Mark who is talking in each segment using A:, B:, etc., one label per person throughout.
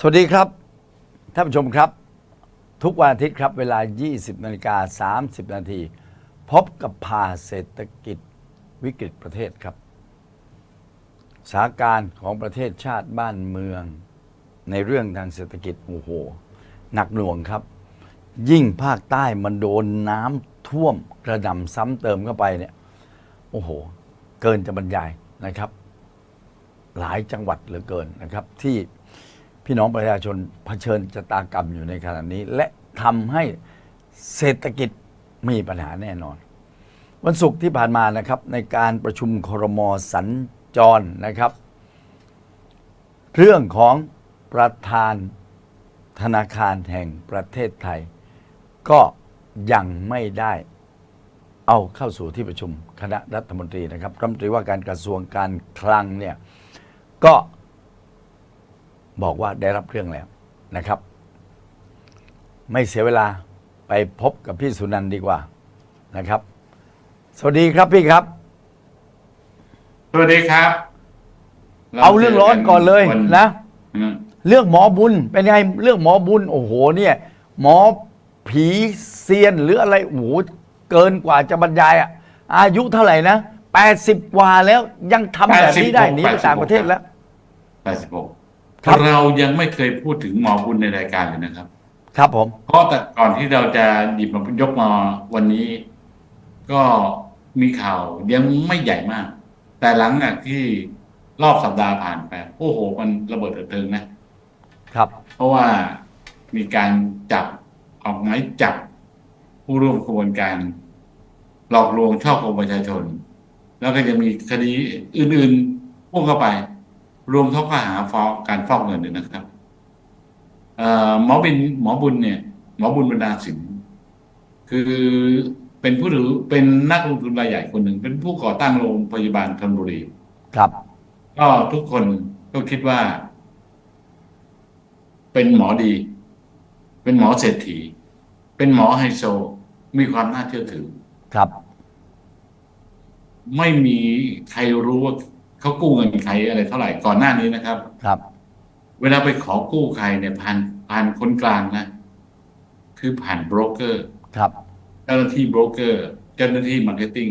A: สวัสดีครับ ท่านผู้ชมครับ ทุกวันอาทิตย์ครับ เวลา 20นาฬิกา30 นาทีพบกับพาเศรษฐกิจวิกฤตประเทศครับสถานการณ์ของประเทศชาติบ้านเมือง ในเรื่องทางเศรษฐกิจโอ้โหหนักหน่วงครับ ยิ่งภาคใต้มันโดนน้ำท่วมกระหน่ำซ้ำเติมเข้าไปเนี่ยโอ้โห เกินจะบรรยายนะครับ หลายจังหวัดเหลือเกินนะครับที่ พี่น้องประชาชนเผชิญชะตากรรมอยู่ในขณะนี้ และทำให้เศรษฐกิจมีปัญหาแน่นอน วันศุกร์ที่ผ่านมานะครับในการประชุมครมสัญจรนะครับ เรื่องของประธานธนาคารแห่งประเทศไทย ก็ยังไม่ได้เอาเข้าสู่ที่ประชุมคณะรัฐมนตรีนะครับรัฐมนตรีว่าการกระทรวงการคลังเนี่ยก็ บอกว่าได้รับเรื่องแล้วนะครับ ไม่เสียเวลาไปพบกับพี่สุนันท์ดีกว่านะครับ สวัสดีครับพี่ครับ
B: สวัสดีครับ
A: เอาเรื่องร้อนก่อนเลย
B: วั
A: นะ
B: อืม
A: เรื่องหมอบุญเป็นไงเรื่องหมอบุญ โอ้โห เนี่ย หมอผีเซียนหรืออะไรโอ้โหเกินกว่าจะบรรยายอะอายุเท่าไหร่นะ80กว่าแล้วยังทำแบบนี้ได้หนีไปต่างประเทศแล้ว
B: แปดสิบหก
A: ครับ
B: เรายังไม่เคยพูดถึงหมอบุญในรายการเลยนะครับ
A: ครับผม
B: เพราะแต่ก่อนที่เราจะหยิบมายกมาวันนี้ ก็มีข่าวยังไม่ใหญ่มาก แต่หลังจากที่รอบสัปดาห์ผ่านไปโอ้โห มันระเบิดระเทิงนะ
A: ครับ
B: เพราะว่ามีการจับออกหมายจับ ผู้ร่วมขบวนการ หลอกลวงช่อโกงประชาชน แล้วก็จะมีคดีอื่นๆพ่วงเข้าไป รวมทั้งข้อหาฟ้องการฟอกเงินด้วยนะครับเอ่อหมอบินหมอบุญเนี่ย หมอบุญบรรดาสินคือเป็นผู้ถือเป็นนักลงทุนรายใหญ่คนหนึ่ง เป็นผู้ก่อตั้งโรงพยาบาลธนบุรี
A: ครับ
B: ก็ทุกคนก็คิดว่า เป็นหมอดี เป็นหมอเศรษฐี เป็นหมอไฮโซ มีความน่าเชื่อถือ
A: ครับ
B: ไม่มีใครรู้ว่า เขากู้เงินใครอะไรเท่าไหร่ก่อนหน้านี้นะครับ
A: ครับ
B: เวลาไปขอกู้ใครเนี่ยผ่านผ่านคนกลางนะ คือผ่านโบรกเกอร์
A: ครับ
B: เจ้าหน้าที่โบรกเกอร์เจ้าหน้าที่มาร์เก็ตติ้ง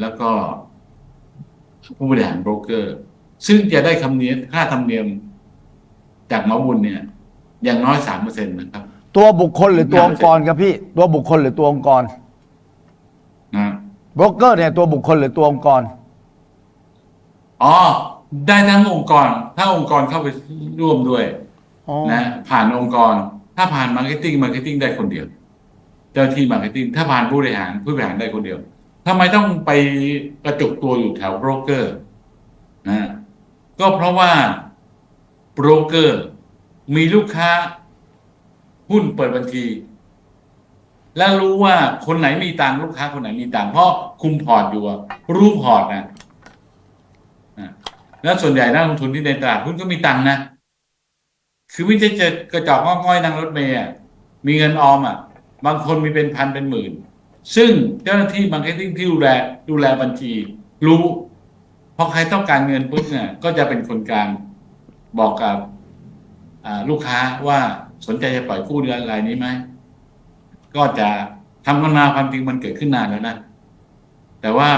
B: แล้วก็ผู้บริหารโบรกเกอร์ ซึ่งจะได้คำเนียมค่าธรรมเนียมจากหมอบุญเนี่ย อย่างน้อยสามเปอร์เซ็นต์นะครับ
A: ตัวบุคคลหรือตัวองค์กรครับพี่ ตัวบุคคลหรือตัวองค์กร
B: นะ
A: โบรกเกอร์เนี่ยตัวบุคคลหรือตัวองค์กร
B: อ๋อ ได้ทั้งองค์กร ถ้าองค์กรเข้าไปร่วมด้วย
A: อ๋อ
B: นะผ่านองค์กร ถ้าผ่านมาร์เก็ตติ้งมาร์เก็ตติ้งได้คนเดียว เจ้าหน้าที่มาร์เก็ตติ้งถ้าผ่านผู้บริหารผู้บริหารได้คนเดียวทำไมต้องไปกระจุกตัวอยู่แถวโบรกเกอร์นะก็เพราะว่าโบรกเกอร์ มีลูกค้าหุ้นเปิดบัญชี แล้วรู้ว่าคนไหนมีตังค์ลูกค้าคนไหนมีตังค์เพราะคุมพอร์ตอยู่อะรู้พอร์ตนะอะ แล้วส่วนใหญ่นักลงทุนที่ในตลาดหุ้นก็มีตังนะ คือไม่ใช่จะกระจอกงอกง่อยนั่งรถเมย์อะมีเงินออมอะ บางคนมีเป็นพันเป็นหมื่น ซึ่งเจ้าหน้าที่มาร์เก็ตติ้งที่ดูแลดูแลบัญชี รู้พอใครต้องการเงินปุ๊บเนี่ย ก็จะเป็นคนกลางบอกกับลูกค้าว่าสนใจจะปล่อยกู้เดือนรายนี้ไหม ก็จะทำกันมาความจริงมันเกิดขึ้นนานแล้วนะ แต่ว่า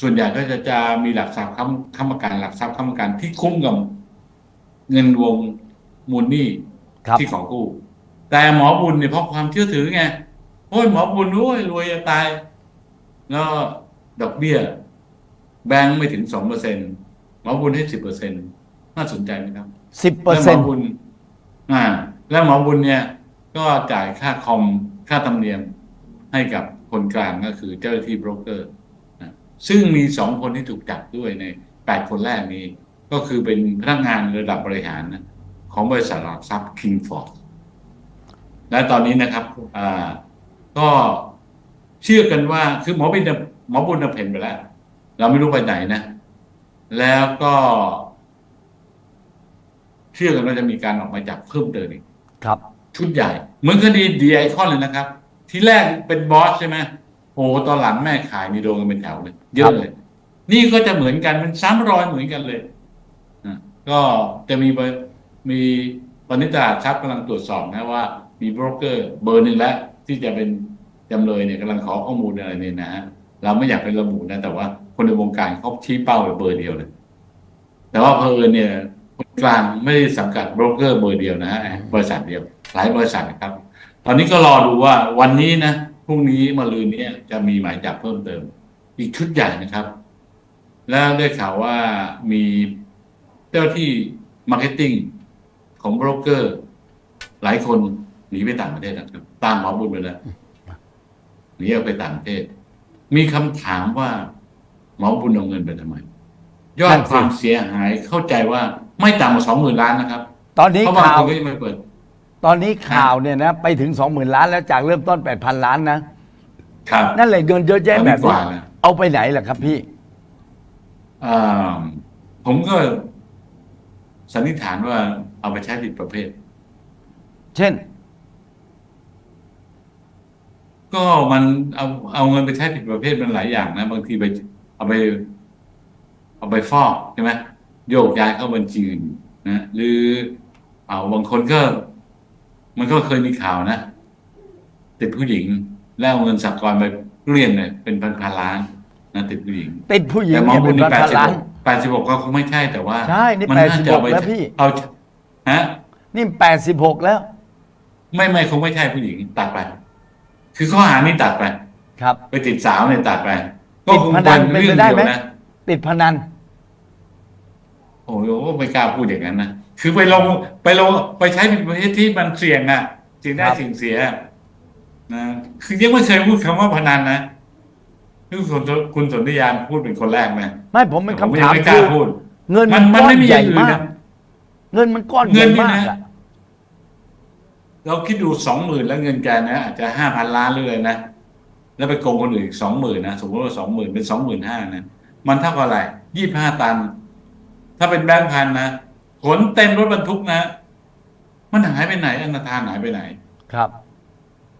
B: ส่วนใหญ่ก็จะจะมีหลักทรัพย์ค้ำค้ำประกันหลักทรัพย์ค้ำประกันที่คุ้มกับเงินวงมูลหนี้
A: ครับ
B: ที่ขอกู้ แต่หมอบุญเนี่ยเพราะความเชื่อถือไงโอ้ยหมอบุญโอ้ยรวยจะตาย แล้วดอกเบี้ย แบงค์ไม่ถึงสองเปอร์เซ็นหมอบุญให้สิบเปอร์เซ็นน่าสนใจไหมครับ
A: สิบเปอร์
B: แล้วห
A: เซ็
B: ม
A: น
B: อ
A: ต์
B: บุญอ่า แล้วหมอบุญเนี่ย ก็จ่ายค่าคอมค่าธรรมเนียมให้กับคนกลางก็คือเจ้าหน้าที่โบรกเกอร์นะ ซึ่งมีสองคนที่ถูกจับด้วยในแปดคนแรกนี้ ก็คือเป็นพนักงานระดับบริหารนะของบริษัทหลักทรัพย์คิงฟอร์ดและตอนนี้นะครับอ่าก็เชื่อกันว่าคือหมอบินน่ะหมอบุญน่ะเพ่นไปแล้ว เราไม่รู้ไปไหนนะ แล้วก็ เชื่อกันว่าจะมีการออกหมายจับเพิ่มเติมอีก
A: ครับ
B: ชุดใหญ่ เหมือนคดีดีไอคอนเลยนะครับ ที่แรกเป็นบอสใช่ไหม โอ้ตอนหลังแม่ขายมีโดนกันเป็นแถวเลย เยอะเลย นี่ก็จะเหมือนกันเป็นซ้ำรอยเหมือนกันเลยอะก็จะมีบริมีตอนนี้ตลาดทรัพย์กำลังตรวจสอบนะว่า มีโบรกเกอร์เบอร์หนึ่งแล้วที่จะเป็นจำเลยเนี่ยกำลังขอข้อมูลอะไรเนี่ยนะฮะเราไม่อยากเป็นระบุนะแต่ว่าคนในวงการเขาชี้เป้าเบอร์เดียวเลย แต่ว่าเพอญเนี่ยคนกลางไม่ได้สังกัดโบรกเกอร์เบอร์เดียวนะฮะบริษัทเดียว หลายบริษัทนะครับ ตอนนี้ก็รอดูว่าวันนี้นะ พรุ่งนี้มะรืนเนี้จะมีหมายจับเพิ่มเติม อีกชุดใหญ่นะครับ แล้วได้ข่าวว่ามีเจ้าที่มาร์เก็ตติ้งของโบรกเกอร์ หลายคนหนีไปต่างประเทศนะครับตามหมอบุญไปแล้วหนีออกไปต่างประเทศ มีคำถามว่าหมอบุญเอาเงินไปทำไม ยอ
A: นั่
B: ด
A: นสิ
B: ความเสียหายเข้าใจว่าไม่ต่ำกว่าสองหมื่นล้านนะครับ
A: ตอนนี้
B: เพราะบาง
A: ข่า
B: ควนก็ยังไม่เปิด
A: ตอนนี้ข่าวเนี่ยนะไปถึง 20,000 ล้านแล้วจากเริ่มต้น 8,000 ล้านนะ
B: ครับ
A: นั่นเลยเงินเยอะแยะแบบ
B: ก
A: นี้
B: ว่านะ
A: เอาไปไหนล่ะครับพี่
B: อ่าผมก็สันนิษฐานว่าเอาไปใช้ผิดประเภท
A: เช่น
B: ก็มันเอาเอาเงินไปใช้ผิดประเภทมันหลายอย่างนะ บางทีไป เอาไป เอาไปฟอกใช่ไหมโยกย้ายเข้าบัญชีอื่นนะหรือเอาบางคนก็ มันก็เคยมีข่าวนะติดผู้หญิงแล้วเอาเงินสากลไปเรียนเนี่ยเป็นพันพันๆล้านนะติดผู้หญิง
A: ติดผู้หญิง
B: แต่หมอ
A: เนี่ย
B: บุ
A: เป็
B: ญ
A: น
B: นี่
A: พัน
B: แปด
A: พัน
B: สิบ
A: ล้า
B: ห
A: น
B: กแปดสิบหกก็คงไม่ใช่แต่ว่า
A: ใช่นี่
B: มัาจะเอาไป
A: 86แล้วพี่
B: เอาฮะ
A: นี่86แล้ว
B: ไม่ไม่คงไม่ใช่ผู้หญิงตัดไป คือข้อหานี้ตัดไป
A: ครับ
B: ไปติดสาวเนี่ยตัดไป ก็
A: ติด
B: คง
A: พนัน
B: เป็น
A: เป็น
B: เรื่
A: ไป
B: อง
A: ได้
B: เดีย
A: ไหม
B: วนะ
A: ติดพนัน
B: โอ้โหไม่กล้าพูดอย่างนั้นนะ คือไปลงไปลงไปใช้เป็นประเภทที่มันเสี่ยงอะสิ่งได้
A: ครับ
B: สิ่งเสียนะคือยังไม่เคยพูดคำว่าพนันนะนี่คุณสนคุณสนธิยานพูดเป็นคนแรกนะ
A: ไม่ผมเป็น
B: ผม
A: คำ
B: ยั
A: ถางม
B: ไม่ก
A: คื
B: ล้า
A: อ
B: พูด
A: เงิน
B: มั
A: มันน
B: มัน
A: ก้อน
B: ไม่มี
A: ใหญ่
B: อย่างอื่น
A: มาก
B: นะ
A: เงินมันก้อนให
B: เงิ
A: ญ่
B: นนี่
A: มาก
B: นะ
A: อะ
B: เราคิดดูสองหมื่นแล้วเงินแกนะอาจจะห้าพันล้านเลยนะ แล้วไปโกงคนอื่นอีกสองหมื่นนะสมมติว่าสองหมื่นเป็นสองหมื่นห้านะมันเท่ากับอะไรยี่ห้าตัน ถ้าเป็นแบงค์พันนะ ขนเต็มรถบรรทุกนะ มันหายไปไหน อนาทานหายไปไหน
A: ครับ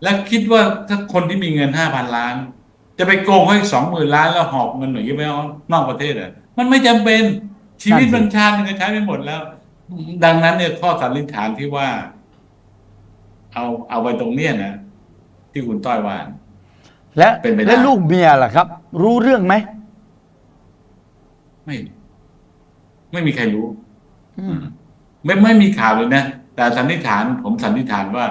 B: แล้วคิดว่าถ้าคนที่มีเงินห้าพันล้าน จะไปโกงให้สองหมื่นล้านแล้วหอบเงินหน่อยไปเอานอกประเทศเหรอมันไม่จำเป็นชีวิต
A: นั่นสิ
B: มันชาติมันก็ใช้ไปหมดแล้ว ดังนั้นเนี่ยข้อสันนิษฐานที่ว่า เอาเอาไปตรงเนี้ยนะที่คุณต้อยว่า
A: และ
B: เป็นไปได้
A: และลูกเมียล่ะครับ รู้เรื่องไหม
B: ไม่ ไม่มีใครรู้
A: อืม
B: ไม่ไม่มีข่าวเลยนะ แต่สันนิษฐานผมสันนิษฐานว่า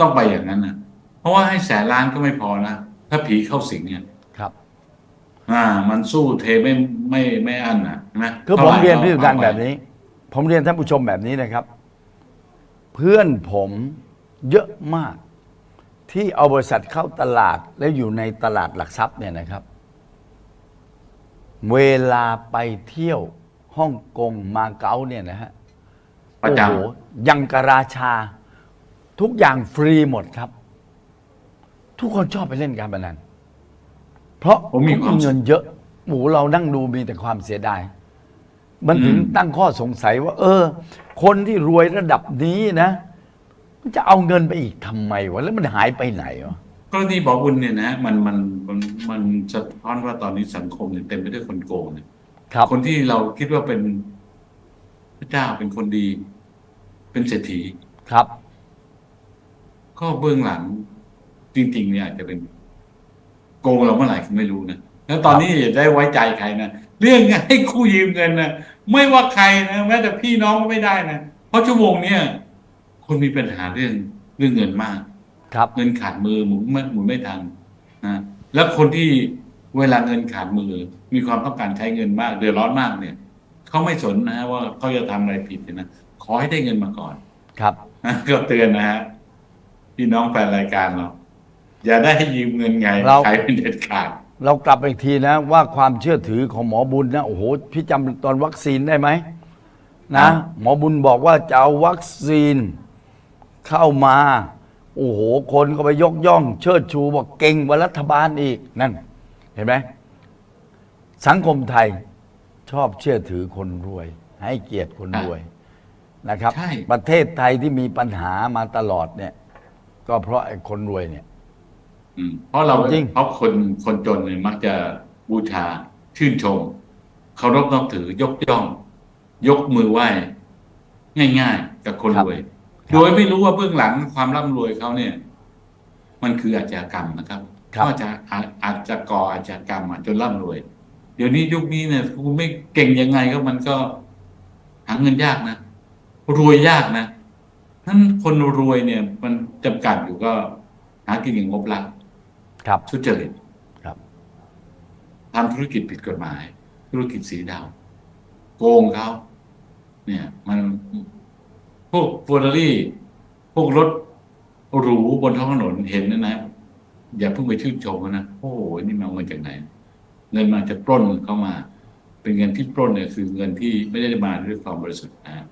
B: ต้องไปอย่างนั้นนะเพราะว่าให้แสนล้านก็ไม่พอนะถ้าผีเข้าสิงเนี่ย
A: ครับ
B: อ่า มันสู้เทไม่ไม่ไม่อั้นนะใช่ไหม
A: คือ
B: ท่า
A: ผม
B: ไห
A: เรียนพี่สุการ
B: อาไป
A: แบบนี้ ผมเรียนท่านผู้ชมแบบนี้นะครับ เพื่อนผมเยอะมาก ที่เอาบริษัทเข้าตลาดแล้วอยู่ในตลาดหลักทรัพย์เนี่ยนะครับ เวลาไปเที่ยว ฮ่องกงมาเก๊าเนี่ยนะฮะ
B: ประจ
A: โอ้โหยังกบราชา ทุกอย่างฟรีหมดครับ ทุกคนชอบไปเล่นการพนันเพราะ
B: ผมมีความ
A: เงินเยอะโอ้โหเรานั่งดูมีแต่ความเสียดาย มันถึง
B: อืม
A: ตั้งข้อสงสัยว่า เออ คนที่รวยระดับนี้นะมันจะเอาเงินไปอีกทำไมวะแล้วมันหายไปไหนวะำ
B: กรณีบอกบุญเนี่ยนะมันมันมันมันสะท้อนว่าตอนนี้สังคมเนี่ยเต็มไปด้วยคนโกงเนี่ย
A: ครับ
B: คนที่เราคิดว่าเป็นพระเจ้าเป็นคนดี เป็นเศรษฐี
A: ครับ
B: ก็เบื้องหลังจริง ๆ เนี่ยอาจจะเป็น โกงเราเมื่อไหร่ไม่รู้นะแล้วตอนนี้อย่าได้ไว้ใจใครนะเรื่องให้คู่ยืมเงินนะไม่ว่าใครนะแม้แต่พี่น้องก็ไม่ได้นะเพราะชั่วโมงเนี้ยคนมีปัญหาเรื่องเรื่องเงินมาก
A: ครับ
B: เงินขาดมือหมุนไม่หมุนไม่ทันนะแล้วคนที่ เวลาเงินขาดมือ มีความต้องการใช้เงินมากเดือดร้อนมากเนี่ยเขาไม่สนนะฮะว่าเขาจะทำอะไรผิดเนี่ยนะขอให้ได้เงินมาก่อน
A: ครับ
B: นะก็เตือนนะฮะพี่น้องแฟนรายการเราอย่าได้ยืมเงินไง
A: เรา
B: ใช้เป็นเด็ดขาด
A: เรากลับไปอีกทีนะว่าความเชื่อถือของหมอบุญนะโอ้โหพี่จำตอนวัคซีนได้ไหม
B: ครั
A: นะ
B: บ
A: หมอบุญบอกว่าจะเอาวัคซีนเข้ามา โอ้โห คนก็ไปยกย่อง เชิดชูบอกเก่งกว่ารัฐบาลอีกนั่น เห็นไหมสังคมไทยชอบเชื่อถือคนรวย ให้เกียรติคนรวยนะครับ
B: ใช่
A: ประเทศไทยที่มีปัญหามาตลอดเนี่ย ก็เพราะไอ้คนรวยเนี่ย
B: อืมเพราะเรา
A: จริง
B: เพราะคนคนจนเนี่ยมักจะบูชาชื่นชมเคารพนับถือยกย่อง ยกมือไหว้ง่ายๆ กับคนรวย โดยไม่รู้ว่าเบื้องหลังความร่ำรวยเขาเนี่ย มันคืออาชญากรรมนะครับ
A: ครับ
B: เขาอาจจะอาอาจจะก่ออาชญากรรมมาจนร่ำรวย เดี๋ยวนี้ยุคนี้เนี่ยคุณไม่เก่งยังไงก็มันก็หาเงินยากนะรวยยากนะนั้นคนรวยเนี่ย มันจำกัดอยู่ก็ หากินอย่างงบลัก
A: ครับ
B: ทุจริต
A: ครับ
B: ทำธุรกิจผิดกฎหมาย ธุรกิจสีดาวโกงเขาเนี่ย มันพวกฟอร์รารี่ พวกรถหรูบนท้องถนนเห็นนะนะ อย่าเพิ่งไปชื่นชมเขานะโอ้โหนี่มันเอาเงินจากไหน เงินมาจะปล้นเข้ามา เป็นเงินที่ปล้นเนี่ยคือเงินที่ไม่ได้มาด้วยความบริสุทธิ์นะ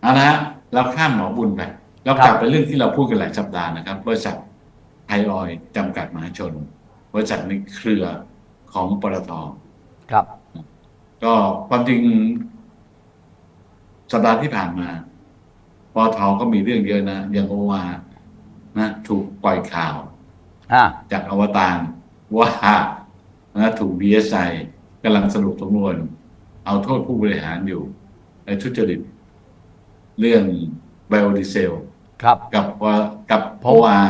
B: เอาละฮะเราข้ามหมอบุญไปเรากลับไปเรื่องที่เราพูดกันหลายสัปดาห์นะครับ บริษัทไทยออยล์จำกัดมหาชน บริษัทในเครือของปตท
A: ครับ
B: ก็ความจริงสัปดาห์ที่ผ่านมาปตทก็มีเรื่องเยอะนะอย่างโอวานะ ถูกปล่อยข่าว
A: อ่า
B: จากอวตารว่านะถูกดีเอสไอกำลังสรุปสำนวน เอาโทษผู้บริหารอยู่ในทุจริต เรื่องไบโอดีเซล
A: ครับ
B: กับว่ากับ
A: ผ
B: โอ
A: ม
B: อา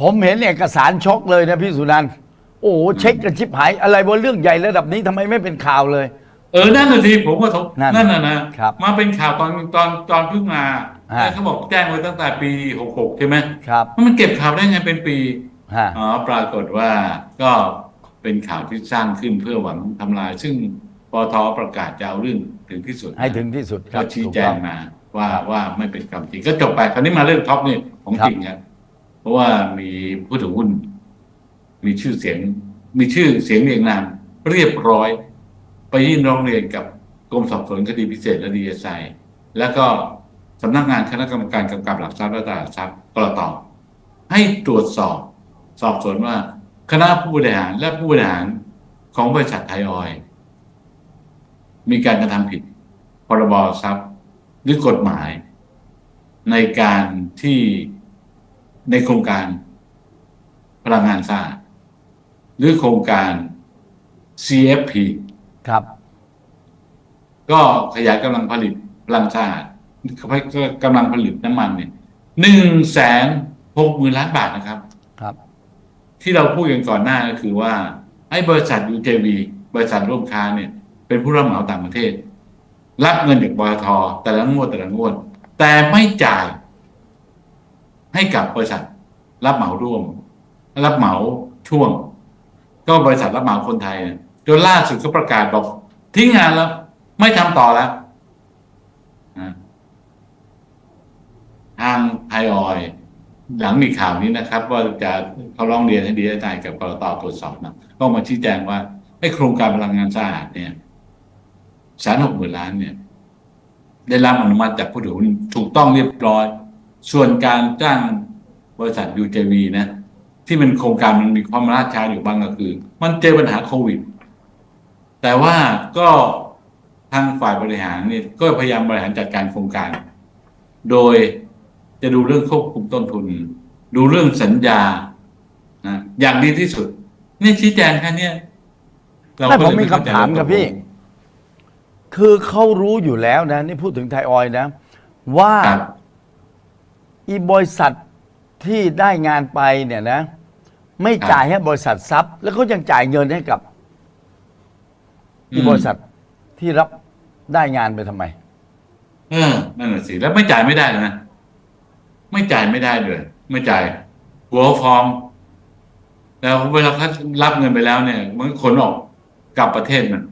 A: ผมเห็นเอกสารช็อกเลยนะพี่สุนันท์โอ้โหเช็คกันชิบหาย อะไรว่าเรื่องใหญ่ระดับนี้ทำไมไม่เป็นข่าวเลย
B: เออ นั่นน่ะทีผมว่าท
A: นั่น
B: นั่นน่ะนะครับมาเป็นข่าวตอนตอนตอนเพิ่งมา
A: ฮะ
B: แล้วเขาบอกแจ้งไว้ตั้งแต่ปีหกหกใช่ไหม
A: ครับ
B: มันเก็บข่าวได้ไงเป็นปี
A: ฮะ
B: อ๋อปรากฏว่าก็เป็นข่าวที่สร้างขึ้นเพื่อหวังทำลาย ซึ่งปตทประกาศจะเอาเรื่องถึงที่สุด
A: ให้ถึงที่สุดครั
B: ก็
A: บ
B: ชี้
A: ถูก
B: แจ
A: ต้
B: ง
A: อง
B: มาว่าว่าไม่เป็นความจริงก็จบไป คราวนี้มาเรื่องท็อปนี่ของ
A: ครับ
B: จริงครับเพราะว่ามีผู้ถือหุ้น มีชื่อเสียง มีชื่อเสียงเรียงนามเรียบร้อย ไปยื่นร้องเรียนกับกรมสอบสวนคดีพิเศษและดีเอสไอแล้วก็สำนักงานคณะกรรมการกำกับหลักทรัพย์และตลาดทรัพย์กรตให้ตรวจสอบ สอบสวนว่า คณะผู้บริหารและผู้บริหารของบริษัทไทยออยล์มีการกระทำผิด พรบทรัพย์หรือกฎหมาย ในการที่ในโครงการพลังงานสะอาดหรือโครงการ CFP
A: ครับ
B: ก็ขยายกำลังผลิตพลังสะอาดกำลังผลิตน้ำมันเนี่ยหนึ่งแสนหกหมื่นล้านบาทนะครับ
A: ครับ
B: ที่เราพูดกันก่อนหน้าก็คือว่าไอ้บริษัท UJV บริษัทร่วมค้าเนี่ย เป็นผู้รับเหมาต่างประเทศ รับเงินจากบลทแต่ละงวดแต่ละงวด แต่ไม่จ่าย ให้กับบริษัท รับเหมาร่วม รับเหมาช่วง ก็บริษัทรับเหมาคนไทยเนี่ยจนล่าสุดก็ประกาศบอกทิ้งงานแล้ว ไม่ทำต่อแล้วทางไทยออย หลังมีข่าวนี้นะครับ ว่าจะเขาร้องเรียนให้ดีเอสไอกับกรตตรวจสอบนะก็มาชี้แจงว่าไอ้โครงการพลังงานสะอาดเนี่ยแสนหกหมื่นล้านเนี่ย ได้รับอนุมัติจากผู้ถือหุ้นถูกต้องเรียบร้อย ส่วนการจ้างบริษัท UJV นะ ที่เป็นโครงการมันมีความล่าช้าอยู่บ้างก็คือ มันเจอปัญหาโควิด แต่ว่าก็ทางฝ่ายบริหารเนี่ยก็พยายามบริหารจัดการโครงการ โดย จะดูเรื่องควบคุมต้นทุน ดูเรื่องสัญญานะอย่างดีที่สุด นี่ชี้แจงแค่เนี้ยเรา
A: ไม่
B: ก็
A: ผม
B: เลย
A: มี
B: ไเข้ใจ
A: คำถาม
B: ว่
A: ครับพี่ คือเขารู้อยู่แล้วนะ นี่พูดถึงไทยออยล์นะ ว่า
B: ครับ
A: อีบริษัทที่ได้งานไปเนี่ยนะ ไม่จ่ายให้บริษัททรัพย์แล้วก็ยังจ่ายเงินให้กับอีบริษัทที่รับได้งานไปทำไม
B: เออนั่นแหละสิแล้วไม่จ่ายไม่ได้เลยนะ ไม่จ่ายไม่ได้เลย ไม่จ่ายหัวฟ้อง แล้วเวลาเขารับเงินไปแล้วเนี่ย มันขนออกกลับประเทศมัน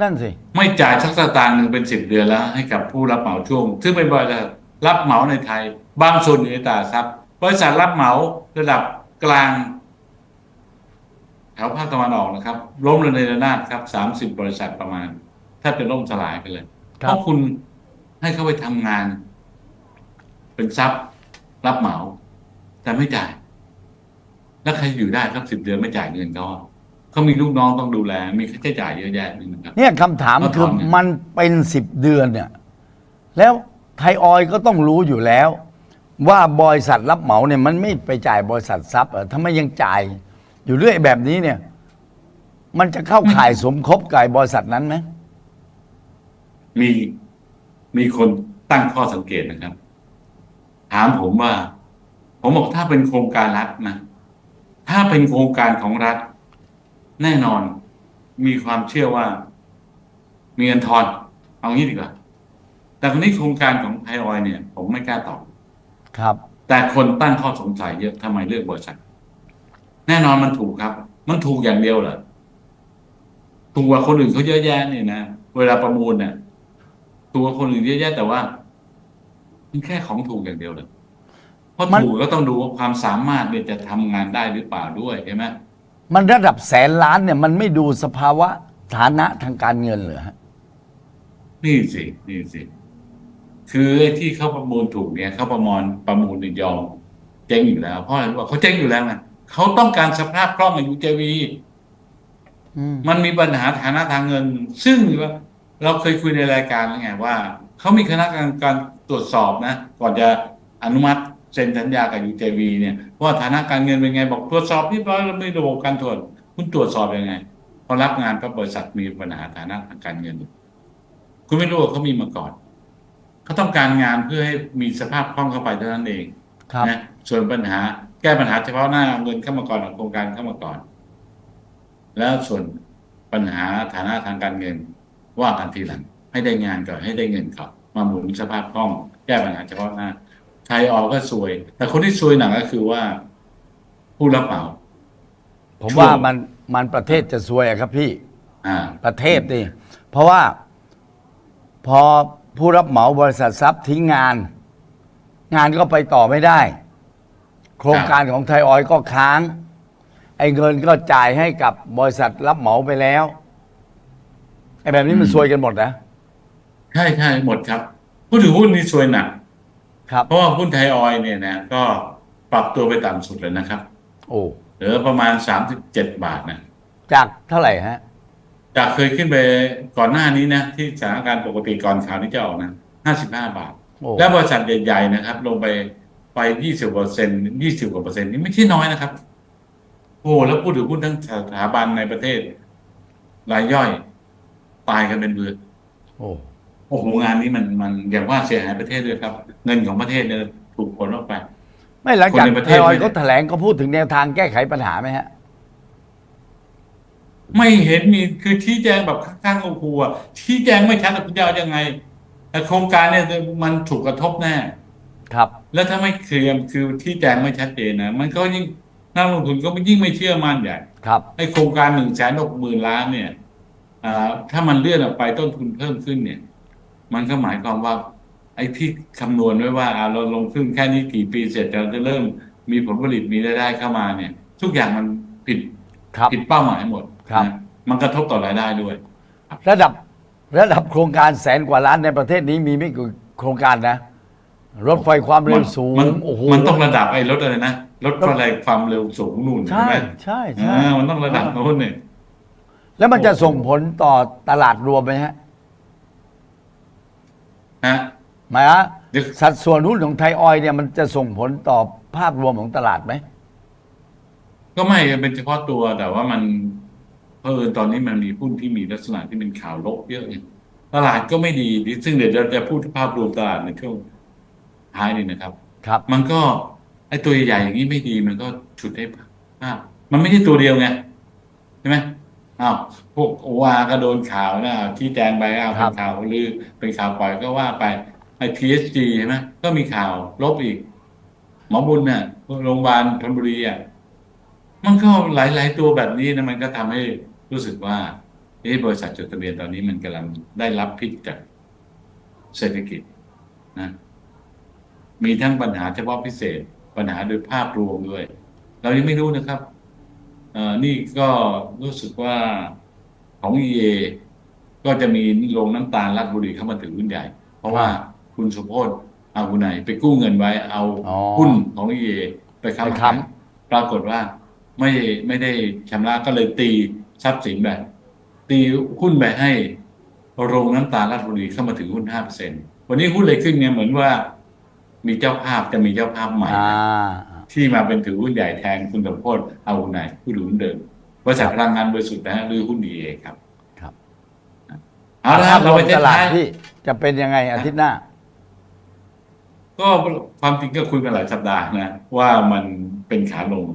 A: นั่นสิ
B: ไม่จ่ายสักสตางค์หนึ่งเป็นสิบเดือนแล้ว ให้กับผู้รับเหมาช่วง ซึ่งเป็นบริษัทรับเหมาในไทย บางส่วนอยู่ในตลาดทรัพย์บริษัทรับเหมาระดับกลางแถวภาคตะวันออกนะครับ ล้มระเนระนาดครับสามสิบบริษัทประมาณแทบจะล่มสลายไปเลย
A: ครับ
B: เพราะคุณให้เขาไปทำงาน เป็นทรัพย์รับเหมา แต่ไม่จ่าย แล้วใครอยู่ได้ครับสิบเดือนไม่จ่ายเงินเขาอะเขามีลูกน้องต้องดูแล มีค่าใช้จ่ายเยอะแยะนี่นะครับ
A: เนี่ยคำถาม
B: ก็ถอน
A: คือ
B: เนี่ย
A: มันเป็นสิบเดือนเนี่ย แล้วไทยออยล์ก็ต้องรู้อยู่แล้ว ว่าบริษัทรับเหมาเนี่ยมันไม่ไปจ่ายบริษัททรัพย์เออทำไมยังจ่าย อยู่เรื่อยแบบนี้เนี่ย มันจะเข้าข่ายสมคบกับบริษัทนั้นไหม
B: มีมีคนตั้งข้อสังเกตนะครับ ถามผมว่า ผมบอกถ้าเป็นโครงการรัฐนะ ถ้าเป็นโครงการของรัฐ แน่นอนมีความเชื่อว่า มีเงินทอน เอางี้ดีกว่า แต่คนนี้โครงการของไทยออยล์เนี่ย ผมไม่กล้าตอบ
A: ครับ
B: แต่คนตั้งข้อสงสัยเยอะทำไมเลือกบริษัทแน่นอนมันถูกครับ มันถูกอย่างเดียวเหรอถูกกว่าคนอื่นเขาเยอะแยะเนี่ยนะเวลาประมูลเนี่ยถูกกว่าคนอื่นเยอะแยะแต่ว่า มันแค่ของถูกอย่างเดียวเลยเพราะ
A: มัน
B: ถูกก็ต้องดูว่าความสามารถเนี่ยจะทำงานได้หรือเปล่าด้วยใช่ไหม
A: มันระดับแสนล้านเนี่ย มันไม่ดูสภาวะฐานะทางการเงินเหรอฮะ
B: นี่สินี่สิคือไอ้ที่เขาประมูลถูกเนี่ยเขาประมูลประมูลเนี่ยยอมเจ๊งอยู่แล้ว เพราะอะไรรู้ป่ะเขาเจ๊งอยู่แล้วไงเขาต้องการสภาพคล่องอายุเจวี
A: อืม
B: มันมีปัญหาฐานะทางเงิน ซึ่งเราเคยคุยในรายการแล้วไงว่า เขามีคณะกรรมการ ตรวจสอบนะ ก่อนจะอนุมัติเซ็นสัญญากับยูเจวีเนี่ยว่าฐานะการเงินเป็นไงบอกตรวจสอบเรียบร้อยแล้วไม่ระบบการตรวจคุณตรวจสอบยังไงพอรับงานก็บริษัทมีปัญหาฐานะทางการเงิน คุณไม่รู้ว่าเขามีมาก่อนเขาต้องการงานเพื่อให้มีสภาพคล่องเข้าไปเท่านั้นเอง
A: ครับ
B: นะส่วนปัญหาแก้ปัญหาเฉพาะหน้าเอาเงินเข้ามาก่อนเอาโครงการเข้ามาก่อน แล้วส่วนปัญหาฐานะทางการเงินว่ากันทีหลัง ให้ได้งานก่อนให้ได้เงินก่อน มาหมุนสภาพคล่องแก้ปัญหาเฉพาะหน้าใครออกก็ซวย แต่คนที่ซวยหนักก็คือว่า ผู้รับเหมา
A: ผม
B: ช่วง
A: ว่ามันมันประเทศจะซวยอะครับพี่
B: อ่า
A: ประเทศนี่เพราะว่าพอผู้รับเหมาบริษัททรัพย์ทิ้งงาน งานก็ไปต่อไม่ได้ โครงการของไทยออยล์ก็ค้าง ไอ้เงินก็จ่ายให้กับบริษัทรับเหมาไปแล้วไอ้แบบนี้มันซวยกันหมดนะ
B: ใช่ใช่หมดครับผู้ถือหุ้นนี่ซวยหนัก
A: ครับ
B: เพราะว่าหุ้นไทยออยล์เนี่ยนะก็ปรับตัวไปต่ำสุดเลยนะครับ
A: โอ้
B: เหลือประมาณสามสิบเจ็ดบาทนะ
A: จากเท่าไหร่ฮะ
B: จากเคยขึ้นไปก่อนหน้านี้นะ ที่สถานการณ์ปกติก่อนข่าวนี้จะออกนะห้าสิบห้าบาท
A: โอ้
B: และบริษัทใหญ่ๆนะครับ ลงไปไปยี่สิบเปอร์เซ็นยี่สิบกว่าเปอร์เซ็นต์นี่ไม่ใช่น้อยนะครับ โอ้แล้วผู้ถือหุ้นทั้งสถาบันในประเทศ รายย่อย ตายกันเป็นเบือ
A: โอ้
B: โอ้โหงานนี้มันมันอย่างว่าเสียหายประเทศด้วยครับ เงินของประเทศเนี่ยถูกผลออกไป
A: ไม่หลังจาก
B: คนในประ
A: ไท
B: เทศ
A: ยออยล์
B: ไม่ได้
A: เขาแถลงเขาพูดถึงแนวทางแก้ไขปัญหาไหมฮะ
B: ไม่เห็นมีคือชี้แจงแบบข้างๆโอ้โหอะชี้แจงไม่ชัดอะคุณจะเอายังไงแต่โครงการเนี่ยมันถูกกระทบแน่
A: ครับ
B: แล้วถ้าไม่เคลียร์คือที่แจงไม่ชัดเจนนะ มันก็ยิ่งนักลงทุนก็ยิ่งไม่เชื่อมั่นใหญ่
A: ครับ
B: ไอ้โครงการหนึ่งแสนหกหมื่นล้านเนี่ยอ่าถ้ามันเลื่อนออกไปต้นทุนเพิ่มขึ้นเนี่ย มันก็หมายความว่า ไอ้ที่คำนวณไว้ว่าอ่าเราลงทุนแค่นี้กี่ปีเสร็จเราจะเริ่มมีผลผลิตมีรายได้เข้ามาเนี่ย ทุกอย่างมันผิด
A: ครับ
B: ผิดเป้าหมายหมด
A: ครับ
B: นะมันกระทบต่อรายได้ด้วย
A: ระดับระดับโครงการแสนกว่าล้านในประเทศนี้มีไม่กี่โครงการนะ รถไฟความเร็วสูง
B: มัน
A: โอ้โห
B: มันต้องระดับไอ้รถอะไรนะรถอะไรความเร็วสูงนู่น
A: ใช่
B: ไหม
A: ใช่ใช่
B: อ่ามันต้องระดับโน้นเนี่ย
A: แล้วมันจะส่งผลต่อตลาดรวมไหมฮะ
B: ฮะ
A: หมายว่า
B: เดี๋ยว
A: สัดส่วนหุ้นของไทยออยล์เนี่ยมันจะส่งผลต่อภาพรวมของตลาดไหม
B: ก็ไม่เป็นเฉพาะตัวแต่ว่ามันเออตอนนี้มันมีหุ้นที่มีลักษณะที่เป็นข่าวลบเยอะไงตลาดก็ไม่ดีซึ่งเดี๋ยวเราจะพูดภาพรวมตลาดในช่วงท้ายนี่นะครับ
A: ครับ
B: มันก็ไอ้ตัวใหญ่ๆอย่างนี้ไม่ดีมันก็ฉุดให้ภาพมันไม่ใช่ตัวเดียวไงใช่ไหม อ้าวพวกโอวาก็โดนข่าวนะที่แจงไปอ้าว
A: ครั
B: เป็น
A: บ
B: ข่าวลือเป็นข่าวปล่อยก็ว่าไปไอ้ TSG ใช่ไหมก็มีข่าวลบอีก หมอบุญเนี่ยโรงพยาบาลธนบุรีอะมันก็หลาย ๆ ตัวแบบนี้นะมันก็ทำให้รู้สึกว่าเอ๊ะบริษัทจดทะเบียนตอนนี้มันกำลังได้รับพิษจากเศรษฐกิจนะ มีทั้งปัญหาเฉพาะพิเศษ ปัญหาโดยภาพรวมด้วย เรายังไม่รู้นะครับเอ่อ นี่ก็รู้สึกว่าของ EA ก็จะมีโรงน้ำตาลรัฐบุรีเข้ามาถือหุ้นใหญ่ เพราะว่าคุณสุโพธเอาคุณไหนไปกู้เงินไว้เอา
A: อ๋อ
B: หุ้นของ EA ไป
A: ไป
B: ค้ำ
A: ค้
B: ปรากฏว่าไม่ไม่ได้ชำระก็เลยตีทรัพย์สินแบบตีหุ้นไปให้โรงน้ำตาลราชบุรีเข้ามาถือหุ้นห้าเปอร์เซ็นวันนี้หุ้นเลยขึ้นเนี่ยเหมือนว่า มีเจ้าภาพจะมีเจ้าภาพใหม่
A: อ่า
B: ที่มาเป็นถือหุ้นใหญ่แทนคุณสมโพธเอาคุณไหนผู้ถือหุ้นเดิมบริษัทพลังงานบริสุทธิ์นะฮะหรือหุ้นดีเอครับ
A: ครับ
B: เอาละค
A: ภา
B: รับ
A: พร
B: เรา
A: ว
B: ไป
A: ม
B: เท
A: ต
B: ส
A: ลาด
B: ท้าย
A: ที่จะเป็นยังไงอาทิตย์หน้า
B: ก็ความจริงก็คุยกันหลายสัปดาห์นะ ว่ามันเป็นขาลง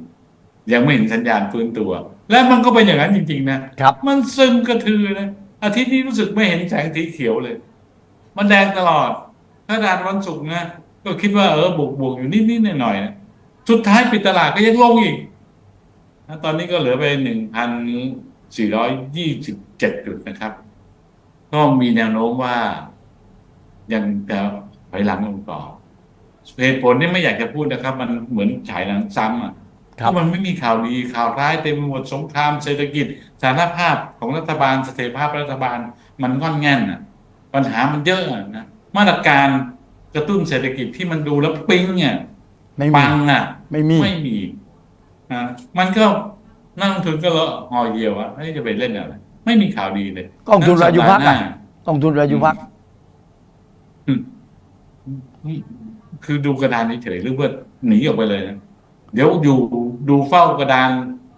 B: ยังไม่เห็นสัญญาณฟื้นตัว และมันก็เป็นอย่างนั้นจริง ๆ นะครับ มันซึมกระทือนะอาทิตย์นี้รู้สึกไม่เห็นแสงสีเขียวเลย มันแดงตลอด ถ้าดานวันศุกร์นะก็คิดว่าเออบวกบวกๆอยู่นิดๆหน่อยๆนะ สุดท้ายปิดตลาดก็ยังลงอีกนะตอนนี้ก็เหลือไปหนึ่งพันสี่ร้อยยี่สิบเจ็ดจุดนะครับ ก็มีแนวโน้มว่ายังจะถอยหลังลงต่อเหตุผลนี่ไม่อยากจะพูดนะครับ มันเหมือนฉายหนังซ้ำอะ
A: ค
B: เพ
A: รับ
B: ราะมันไม่มีข่าวดีข่าวร้ายเต็มไปหมดสงครามเศรษฐกิจสถานภาพของรัฐบาลเสถียรภาพรัฐบาล มันงอนแง่นอะ ปัญหามันเยอะอะนะมาตรการกระตุ้นเศรษฐกิจที่มันดูแล้วปิ๊งอะ
A: ไม่มี
B: ปังอะ
A: ไม่มี
B: ไม่มีอะมันก็นักลงทุนก็เลาะหอเยียวอะเฮ้ยจะไปเล่นอะไรไม่มีข่าวดีเลย
A: กองทุนรายยุพัก
B: สัปด
A: อะ
B: ห์หน้า
A: กองทุนรายยุพัก
B: อืมคือดูกระดานเฉยๆหรือว่าหนีออกไปเลยนะเดี๋ยวอยู่ดูเฝ้ากระดาน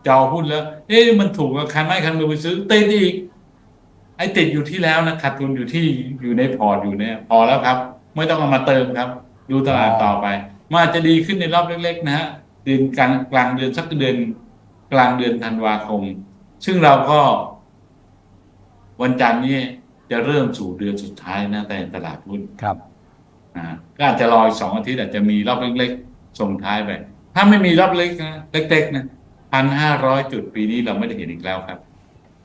B: จอหุ้นแล้ว เอ๊ะมันถูกกับคันไม้คันมือไปซื้อติดอีก ไอ้ติดอยู่ที่แล้วนะขาดทุนอยู่ที่อยู่ในพอร์ตอยู่เนี่ย พอแล้วครับ ไม่ต้องเอามาเติมครับ ดูตลาดต่อไป มันอาจจะดีขึ้นในรอบเล็ก ๆ นะฮะเดือนกลางกลางเดือนสักเดือนกลางเดือนธันวาคม ซึ่งเราก็ วันจันทร์นี้จะเริ่มสู่เดือนสุดท้ายนะแต่ตลาดหุ้น
A: ครับ
B: อ่าก็อาจจะรออีกสองอาทิตย์อาจจะมีรอบเล็ก ๆ ส่งท้ายไปถ้าไม่มีรอบเล็กนะเล็ก ๆ นะพันห้าร้อยจุดปีนี้เราไม่ได้เห็นอีกแล้วครับ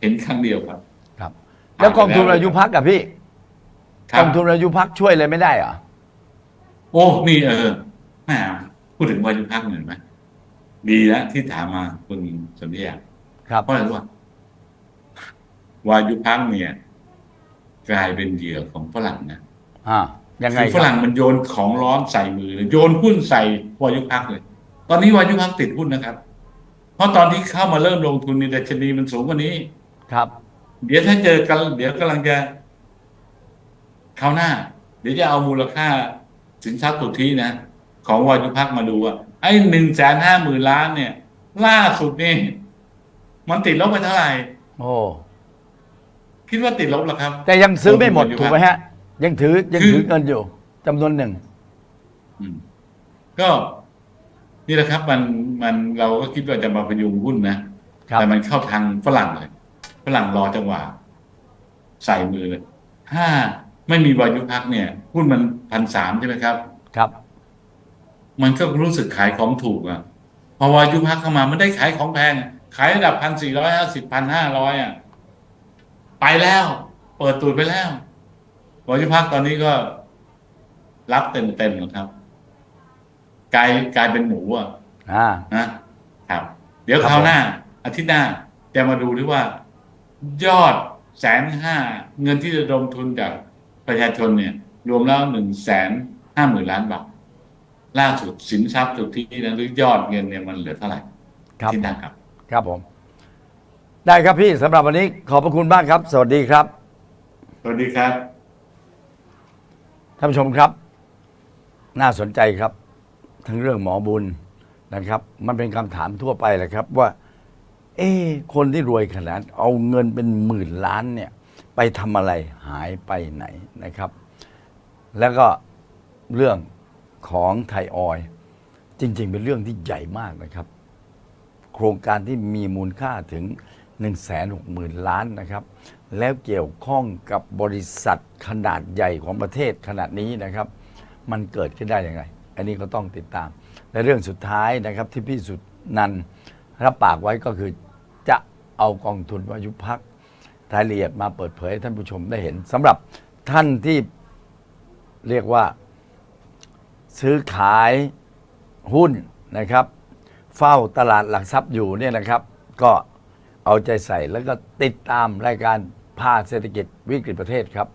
B: เห็นครั้งเดียวครับ
A: ครับ แล้วกองทุนรายยุพักกับพี่
B: ครั
A: ก
B: บ
A: องทุนรายยุพักช่วยอะไรไม่ได้เหรอ
B: โอ้นี่เออ แหมพูดถึงวายุพักหน่อยไหมดีแล้วที่ถามมาคุณสนธิยา
A: ครับ
B: เพราะอะไรรู้ป่ะวายุพักเนี่ย กลายเป็นเหยื่อของฝรั่งนะ
A: อ่ายังไง
B: คือ
A: ค
B: ฝ
A: รับ
B: รั่งมันโยนของร้อนใส่มือเลยโยนหุ้นใส่วายุพักเลย ตอนนี้วายุพักติดหุ้นนะครับ เพราะตอนที่เข้ามาเริ่มลงทุนในดัชนีมันสูงกว่านี้
A: ครับ
B: เดี๋ยวถ้าเจอกัน เดี๋ยวกำลังจะคราวหน้า เดี๋ยวจะเอามูลค่าสินทรัพย์สุทธินะ ของวายุพักมาดูว่าไอ้หนึ่งแสนห้าหมื่นล้านเนี่ย ล่าสุดนี่มันติดลบไปเท่าไหร่
A: โอ้
B: คิดว่าติดลบแล้วครับ
A: แต่ยังซื้อไม่หมด
B: ลงทุน
A: ถูกไหมฮะ ยังถือยัง
B: คือ
A: ถือเงินอยู่จำนวนหนึ่ง
B: อืมก็นี่แหละครับ มันมันเราก็คิดว่าจะมาพยุงหุ้นนะครับแต่มันเข้าทางฝรั่งเลยฝรั่งรอจังหวะใส่มือเลยถ้าไม่มีวายุพักเนี่ยหุ้นมันพันสามใช่ไหมครับ
A: ครับ
B: มันก็รู้สึกขายของถูกอะพอวายุพักเข้ามามันได้ขายของแพงอะขายระดับพันสี่ร้อยห้าสิบพันห้าร้อยอะไปแล้ว เปิดตูดไปแล้ววายุพักตอนนี้ก็รับเต็มเต็มๆนะครับกลายกลายเป็นหมูอะ
A: อ่า
B: นะครับ เดี๋ยว
A: ครับ
B: คราวหน้า อาทิตย์หน้าจะมาดูด้วยว่า ยอดแสนห้าเงินที่ระดมทุนจากประชาชนเนี่ย รวมแล้วหนึ่งแสนห้าหมื่นล้านบาท ล่าสุดสินทรัพย์สุทธินะหรือยอดเงินเนี่ยมันเหลือเท่าไหร่
A: ครับ
B: ที่นั่นครับ
A: ครับผม ได้ครับพี่สำหรับวันนี้ขอบพระคุณมากครับ สวัสดีครับ
B: สวัสดีครับ
A: ท่านผู้ชมครับ น่าสนใจครับ ทั้งเรื่องหมอบุญนะครับ มันเป็นคำถามทั่วไปแหละครับว่า เอ๊ะคนที่รวยขนาด เอาเงินเป็นหมื่นล้านเนี่ย ไปทำอะไรหายไปไหนนะครับ แล้วก็เรื่อง ของไทยออย จริง ๆ เป็นเรื่องที่ใหญ่มากนะครับ โครงการที่มีมูลค่าถึง 1 6 0 0 0 0 ล้านนะครับ แล้วเกี่ยวข้องกับบริษัทขนาดใหญ่ของประเทศขนาดนี้นะครับ มันเกิดขึ้นได้อยังไงอันนี้ก็ต้องติดตาม และเรื่องสุดท้ายนะครับที่พี่สุดนันรับปากไว้ก็คือจะเอากองทุนวายุพักรายละเอียดมาเปิดเผยให้ท่านผู้ชมได้เห็นสำหรับท่านที่เรียกว่า ซื้อขายหุ้นนะครับ เฝ้าตลาดหลักทรัพย์อยู่เนี่ยนะครับ ก็เอาใจใส่แล้วก็ติดตามรายการพาเศรษฐกิจวิกฤตประเทศครับ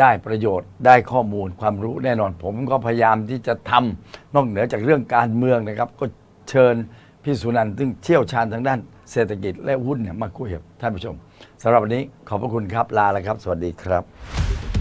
A: ได้ประโยชน์ได้ข้อมูลความรู้แน่นอนผมก็พยายามที่จะทำนอกเหนือจากเรื่องการเมืองนะครับ ก็เชิญพี่สุนันท์ซึ่งเชี่ยวชาญทางด้านเศรษฐกิจและหุ้นเนี่ยมาคุยกับท่านผู้ชมสำหรับวันนี้ขอบพระคุณครับลาแล้วครับ สวัสดีครับ